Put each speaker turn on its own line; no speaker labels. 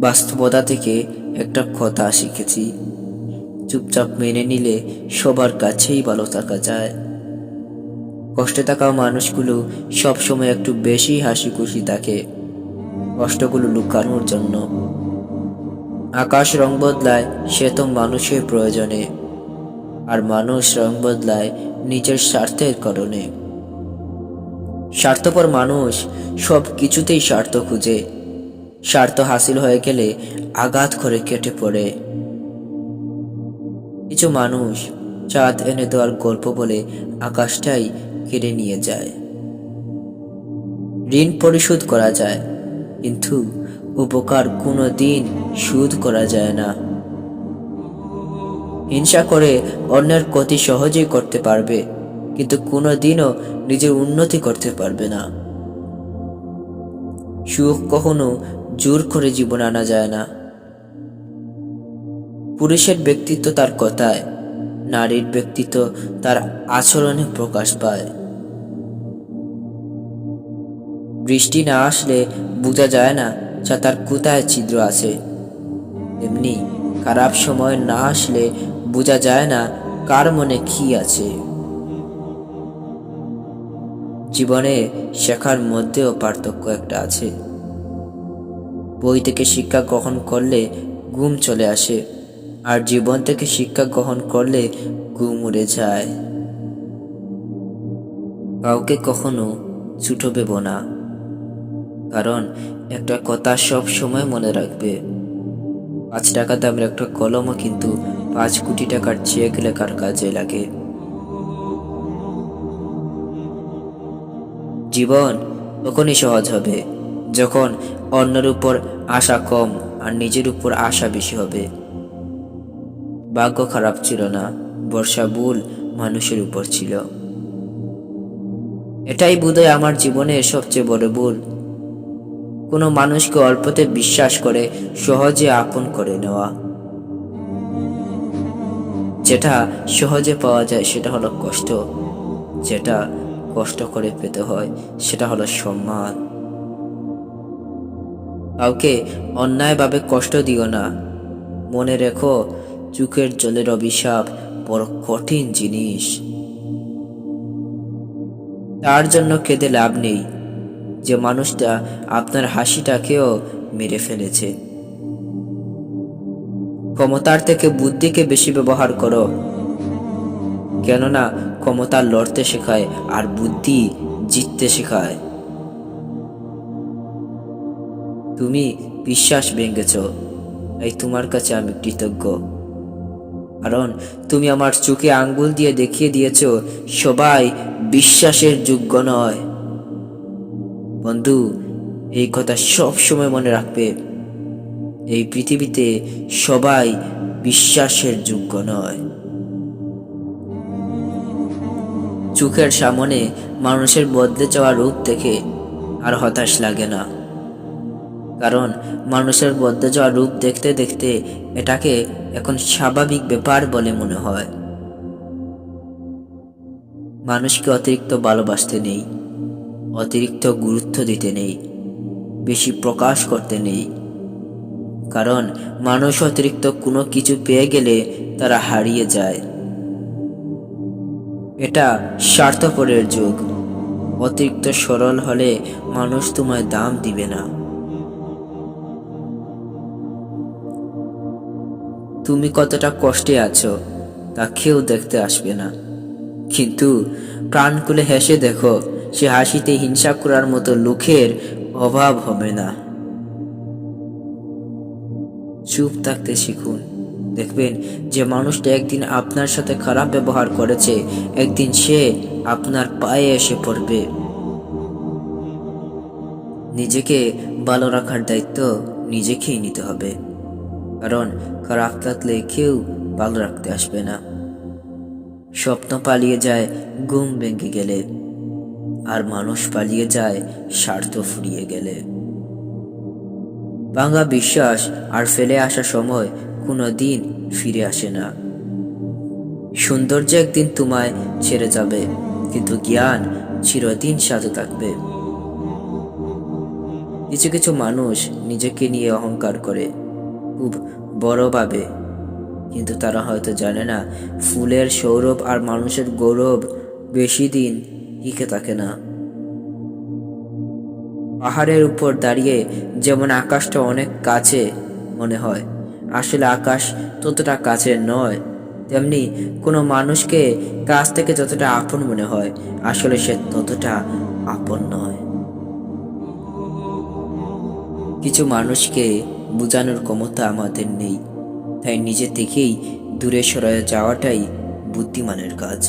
বাস্তবতা থেকে একটা কথা শিখেছি। চুপচাপ মেনে নিলে সবার কাছেই ভালো থাকা যায়। কষ্টে থাকা মানুষগুলো সবসময় একটু বেশি হাসি খুশি থাকে কষ্টগুলো লুকানোর জন্য। আকাশ রং বদলায়, সে তো মানুষের প্রয়োজনে। আর মানুষ রং বদলায় নিজের স্বার্থের কারণে। স্বার্থপর মানুষ সব কিছুতেই স্বার্থ খুঁজে। স্বার্থ হাসিল হয়ে গেলে আঘাত করে কেটে পড়ে। কিছু মানুষ চাঁদ এনে দেওয়ার গল্প বলে আকাশটাই কেড়ে নিয়ে যায়। ঋণ পরিশোধ করা যায়, কিন্তু উপকার কোনো দিন সুদ করা যায় না। হিংসা করে অন্যের ক্ষতি সহজেই করতে পারবে, কিন্তু কোনো দিনও নিজের উন্নতি করতে পারবে না। সুখ কখনো জোর করে জীবন আনা যায় না। পুরুষের ব্যক্তিত্ব তার কথায়, নারীর ব্যক্তিত্ব তার আচরণে প্রকাশ পায়। বৃষ্টি না আসলে বোঝা যায় না যা তার কোথায় ছিদ্র আছে। এমনি খারাপ সময় না আসলে বোঝা যায় না কার মনে কি আছে। জীবনে শেখার মধ্যেও পার্থক্য একটা আছে। বই থেকে শিক্ষা গ্রহণ করলে ঘুম চলে আসে, আর জীবন থেকে শিক্ষা গ্রহণ করলে ঘুম উড়ে যায়। কাউকে কখনো ছোট ভেব না, কারণ একটা কথা সব সময় মনে রাখবে। পাঁচ টাকা দামের একটা কলমও কিন্তু পাঁচ কোটি টাকার চেক লেখার কাজে লাগে। জীবন তখনই সহজ হবে, যখন অন্যের উপর আশা কম আর নিজের উপর আশা বেশি হবে। ভাগ্য খারাপ ছিল না, বর্ষা ভুল মানুষের উপর ছিল। এটাই বোধহয় আমার জীবনের সবচেয়ে বড় ভুল। কোনো মানুষকে অল্পতে বিশ্বাস করে, সহজে আপন করে নেওয়া। যেটা সহজে পাওয়া যায়, সেটা হলো কষ্ট। যেটা কষ্ট করে পেতে হয়, সেটা হলো সম্মান। কাউকে অন্যায়ভাবে কষ্ট দিও না। মনে রেখো, চোখের জলের অভিশাপ বড় কঠিন জিনিস। তার জন্য কেঁদে লাভ নেই। যে মানুষটা আপনার হাসিটাকেও মেরে ফেলেছে। ক্ষমতার থেকে বুদ্ধিকে বেশি ব্যবহার করো। কেননা ক্ষমতা লড়তে শেখায় আর বুদ্ধি জিততে শেখায়। তুমি বিশ্বাস ভেঙেছ। তাই তোমার কাছে আমি কৃতজ্ঞ। কারণ তুমি আমার চোখে আঙ্গুল দিয়ে দেখিয়ে দিয়েছ, সবাই বিশ্বাসের যোগ্য নয়। বন্ধু, এই কথা সব সময় মনে রাখবে। এই পৃথিবীতে সবাই বিশ্বাসের যোগ্য নয়। চোখের সামনে মানুষের বদলে যাওয়া রূপ দেখে আর হতাশ লাগে না। কারণ মানুষের বদলে যাওয়া রূপ দেখতে দেখতে এটাকে এখন স্বাভাবিক ব্যাপার বলে মনে হয়। মানুষকে অতিরিক্ত ভালোবাসতে নেই, অতিরিক্ত গুরুত্ব দিতে নেই, বেশি প্রকাশ করতে নেই। কারণ মানুষ অতিরিক্ত কোনো কিছু পেয়ে গেলে তারা হারিয়ে যায়। এটা স্বার্থপরের যুগ, অতিরিক্ত সরল হলে মানুষ তোমায় দাম দিবে না। তুমি কতটা কষ্টে আছো, তা কেউ দেখতে আসবে না। কিন্তু প্রাণ খুলে হেসে দেখো, সে হাসিতে হিংসা করার মতো লোকের অভাব হবে না। চুপ থাকতে শিখুন। দেখবেন যে মানুষটা একদিন আপনার সাথে খারাপ ব্যবহার করেছে, একদিন সে আপনার পায়ে এসে পড়বে। নিজেকে ভালো রাখার দায়িত্ব নিজেকেই নিতে হবে। কারণ খারাপ থাকলে কেউ ভালো রাখতে আসবে না। স্বপ্ন পালিয়ে যায়, ঘুম ভেঙে গেলে। আর মানুষ পালিয়ে যায়, স্বার্থ ফুরিয়ে গেলে। ভাঙা বিশ্বাস আর ফেলে আসা সময় কোনো দিন ফিরে আসে না। সৌন্দর্য একদিন তোমায় ছেড়ে যাবে, কিন্তু জ্ঞান চিরদিন সাথে থাকবে। কিছু কিছু মানুষ নিজেকে নিয়ে অহংকার করে। খুব বড়ভাবে কিন্তু তারা হয়তো জানে না, ফুলের সৌরভ আর মানুষের গৌরব বেশি দিন টিকে থাকে না। পাহাড়ের উপর দাঁড়িয়ে যেমন আকাশটা অনেক কাছে মনে হয়, আসলে আকাশ ততটা কাছে নয়, তেমনি কোনো মানুষকে কাছ থেকে যতটা আপন মনে হয়, আসলে সে ততটা আপন নয়। কিছু মানুষকে বোঝানোর ক্ষমতা আমাদের নেই তাই নিজে থেকেই দূরে সরে যাওয়াটাই বুদ্ধিমানের কাজ।